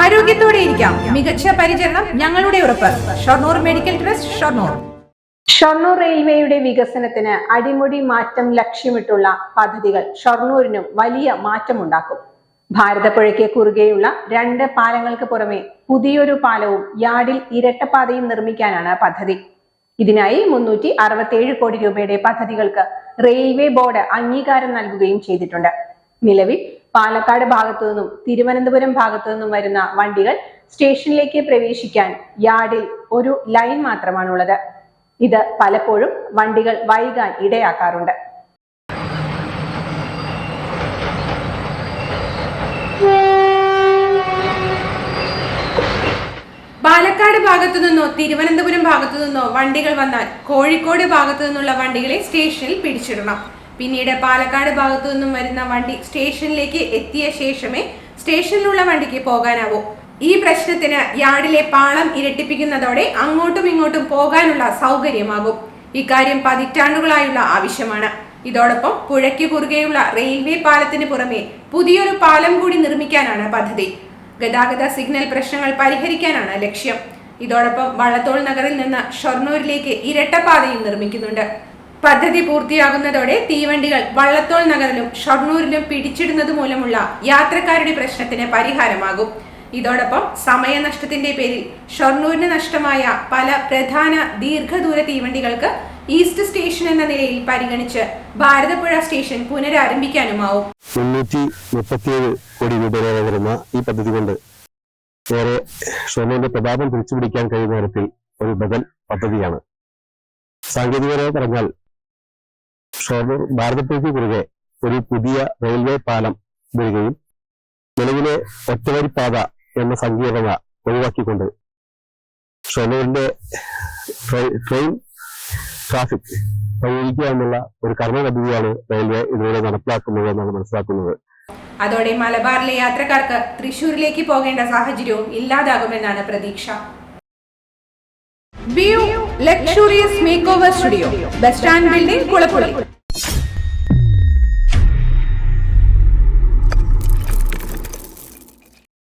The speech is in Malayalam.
ആരോഗ്യത്തോടെ ഇരിക്കാം. മികച്ച പരിചരണം ഞങ്ങളുടെ ഉറപ്പ്. Shoranur medical trust Shoranur. Shoranur റെയിൽവേയുടെ വികസനത്തിന് അടിമുടി മാറ്റം ലക്ഷ്യമിട്ടുള്ള പദ്ധതികൾ ഷൊർണൂരിനും വലിയ മാറ്റമുണ്ടാക്കും. ഭാരതപ്പുഴയ്ക്ക് കുറുകെയുള്ള രണ്ട് പാലങ്ങൾക്ക് പുറമെ പുതിയൊരു പാലവും യാർഡിൽ ഇരട്ടപ്പാതയും നിർമ്മിക്കാനാണ് പദ്ധതി. ഇതിനായി മുന്നൂറ്റി അറുപത്തിയേഴ് കോടി രൂപയുടെ പദ്ധതികൾക്ക് റെയിൽവേ ബോർഡ് അംഗീകാരം നൽകുകയും ചെയ്തിട്ടുണ്ട്. നിലവിൽ പാലക്കാട് ഭാഗത്തു നിന്നും തിരുവനന്തപുരം ഭാഗത്തു നിന്നും വരുന്ന വണ്ടികൾ സ്റ്റേഷനിലേക്ക് പ്രവേശിക്കാൻ യാർഡിൽ ഒരു ലൈൻ മാത്രമാണുള്ളത്. ഇത് പലപ്പോഴും വണ്ടികൾ വൈകാൻ ഇടയാക്കാറുണ്ട്. പാലക്കാട് ഭാഗത്തു നിന്നോ തിരുവനന്തപുരം ഭാഗത്തു നിന്നോ വണ്ടികൾ വന്നാൽ കോഴിക്കോട് ഭാഗത്തു നിന്നുള്ള വണ്ടികളെ സ്റ്റേഷനിൽ പിടിച്ചിടണം. പിന്നീട് പാലക്കാട് ഭാഗത്തു നിന്നും വരുന്ന വണ്ടി സ്റ്റേഷനിലേക്ക് എത്തിയ ശേഷമേ സ്റ്റേഷനിലുള്ള വണ്ടിക്ക് പോകാനാവൂ. ഈ പ്രശ്നത്തിന് യാർഡിലെ പാളം ഇരട്ടിപ്പിക്കുന്നതോടെ അങ്ങോട്ടും ഇങ്ങോട്ടും പോകാനുള്ള സൗകര്യമാകും. ഇക്കാര്യം പതിറ്റാണ്ടുകളായുള്ള ആവശ്യമാണ്. ഇതോടൊപ്പം പുഴയ്ക്ക് കുറുകെയുള്ള റെയിൽവേ പാലത്തിന് പുറമെ പുതിയൊരു പാലം കൂടി നിർമ്മിക്കാനാണ് പദ്ധതി. ഗതാഗത സിഗ്നൽ പ്രശ്നങ്ങൾ പരിഹരിക്കാനാണ് ലക്ഷ്യം. ഇതോടൊപ്പം വള്ളത്തോൾ നഗറിൽ നിന്ന് ഷൊർണൂരിലേക്ക് ഇരട്ടപ്പാതയും നിർമ്മിക്കുന്നുണ്ട്. പദ്ധതി പൂർത്തിയാകുന്നതോടെ തീവണ്ടികൾ വള്ളത്തോൾ നഗറിലും ഷൊർണൂരിലും പിടിച്ചിടുന്നത് മൂലമുള്ള യാത്രക്കാരുടെ പ്രശ്നത്തിന് പരിഹാരമാകും. ഇതോടൊപ്പം സമയനഷ്ടത്തിന്റെ പേരിൽ ഷൊർണൂരിന് നഷ്ടമായ പല പ്രധാന ദീർഘദൂര തീവണ്ടികൾക്ക് ഈസ്റ്റ് സ്റ്റേഷൻ എന്ന നിലയിൽ പരിഗണിച്ച് ഭാരതപ്പുഴ സ്റ്റേഷൻ പുനരാരംഭിക്കാനുമാവും. കോടി വരുന്ന ഈ പദ്ധതി കൊണ്ട് ഏറെ പ്രതാപം തിരിച്ചുപിടിക്കാൻ കഴിയുന്ന തരത്തിൽ ഒരു ബദൽ പദ്ധതിയാണ്. സാങ്കേതികമായി പറഞ്ഞാൽ ഷൊർണൂർ ഭാരതപ്പുഴയ്ക്ക് കുറുകെ ഒരു പുതിയ റെയിൽവേ പാലം വരികയും നിലവിലെ ഒറ്റവരിപ്പാത എന്ന സങ്കീർണത ഒഴിവാക്കിക്കൊണ്ട് ഷൊർണൂരിന്റെ ട്രെ- ട്രെയിൻ ട്രാഫിക് പരിഹരിക്കുക എന്നുള്ള ഒരു കർമ്മ പദ്ധതിയാണ് റെയിൽവേ ഇതുവരെ നടപ്പിലാക്കുന്നത് എന്നാണ് മനസ്സിലാക്കുന്നത്. അതോടെ മലബാറിലെ യാത്രക്കാർക്ക് തൃശൂരിലേക്ക് പോകേണ്ട സാഹചര്യവും ഇല്ലാതാകുമെന്നാണ് പ്രതീക്ഷ. View luxurious makeover studio bus stand building Kulappully.